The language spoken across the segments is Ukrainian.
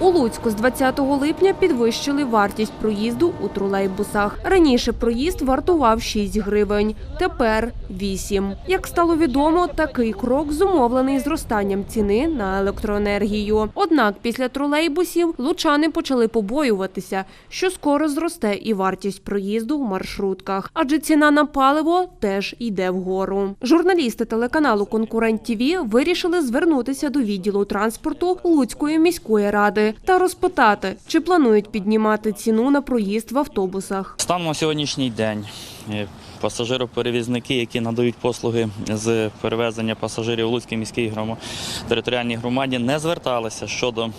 У Луцьку з 20 липня підвищили вартість проїзду у тролейбусах. Раніше проїзд вартував 6 гривень, тепер 8. Як стало відомо, такий крок зумовлений зростанням ціни на електроенергію. Однак після тролейбусів лучани почали побоюватися, що скоро зросте і вартість проїзду в маршрутках, адже ціна на паливо теж йде вгору. Журналісти телеканалу Конкурент ТІВІ вирішили звернутися до відділу транспорту Луцької міської ради та розпитати, чи планують піднімати ціну на проїзд в автобусах. Станом на сьогоднішній день е, пасажироперевізники, які надають послуги з перевезення пасажирів у Луцькій міській територіальній громаді, не зверталися щодо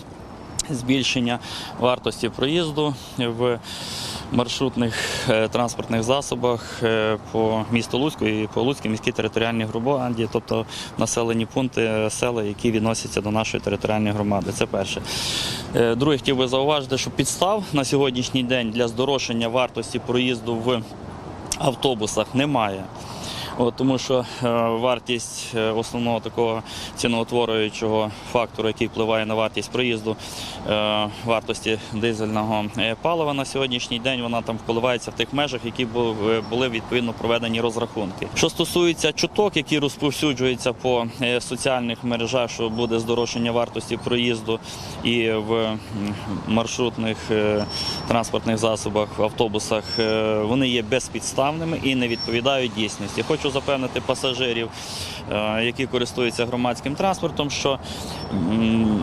збільшення вартості проїзду в маршрутних е, транспортних засобах е, по місту Луцьку і по Луцькій міській територіальній громаді, тобто населені пункти е, села, які відносяться до нашої територіальної громади. Це перше. Друге, хотів би зауважити, що підстав на сьогоднішній день для здорожчання вартості проїзду в автобусах немає. От, тому що е, вартість е, основного такого ціноутворюючого фактору, який впливає на вартість проїзду, е, вартості дизельного палива на сьогоднішній день, вона там впливається в тих межах, які були відповідно проведені розрахунки. Що стосується чуток, які розповсюджуються по соціальних мережах, що буде здорожчання вартості проїзду і в маршрутних транспортних засобах, автобусах, вони є безпідставними і не відповідають дійсності. Хочу запевнити пасажирів, е, які користуються громадським транспортом, що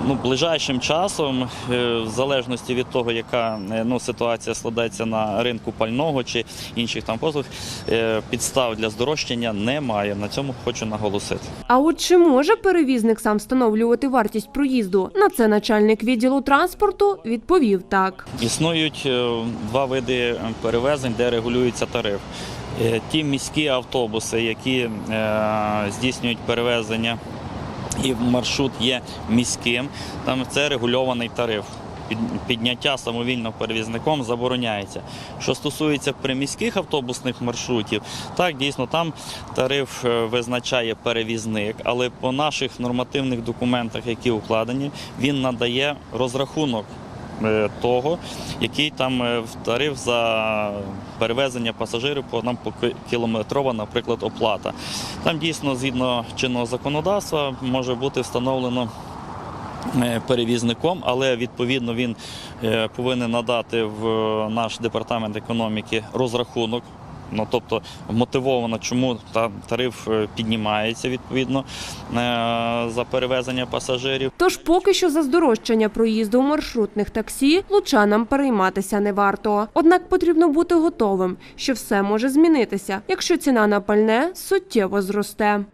ну, ближайшим часом, е, в залежності від того, яка е, ну, ситуація складається на ринку пального чи інших там послуг, підстав для здорожчання немає. На цьому хочу наголосити. А от чи може перевізник сам встановлювати вартість проїзду? На це начальник відділу транспорту відповів так. Існують два види перевезень, де регулюється тариф. Е, Ті міські автобуси, які е, здійснюють перевезення, і маршрут є міським, там це регульований тариф. Під- Підняття самовільно перевізником забороняється. Що стосується приміських автобусних маршрутів, так дійсно там тариф е, визначає перевізник, але по наших нормативних документах, які укладені, він надає розрахунок того, який там е, тариф за перевезення пасажирів по нам по кілометрова, наприклад, оплата. Там дійсно згідно чинного законодавства може бути встановлено. е, Перевізником, але відповідно він е, повинен надати в наш департамент економіки розрахунок. Ну, тобто мотивовано, чому та тариф е, піднімається відповідно е, за перевезення пасажирів. Тож поки що за здорожчання проїзду маршрутних таксі лучанам перейматися не варто. Однак потрібно бути готовим, що все може змінитися, якщо ціна на пальне суттєво зросте.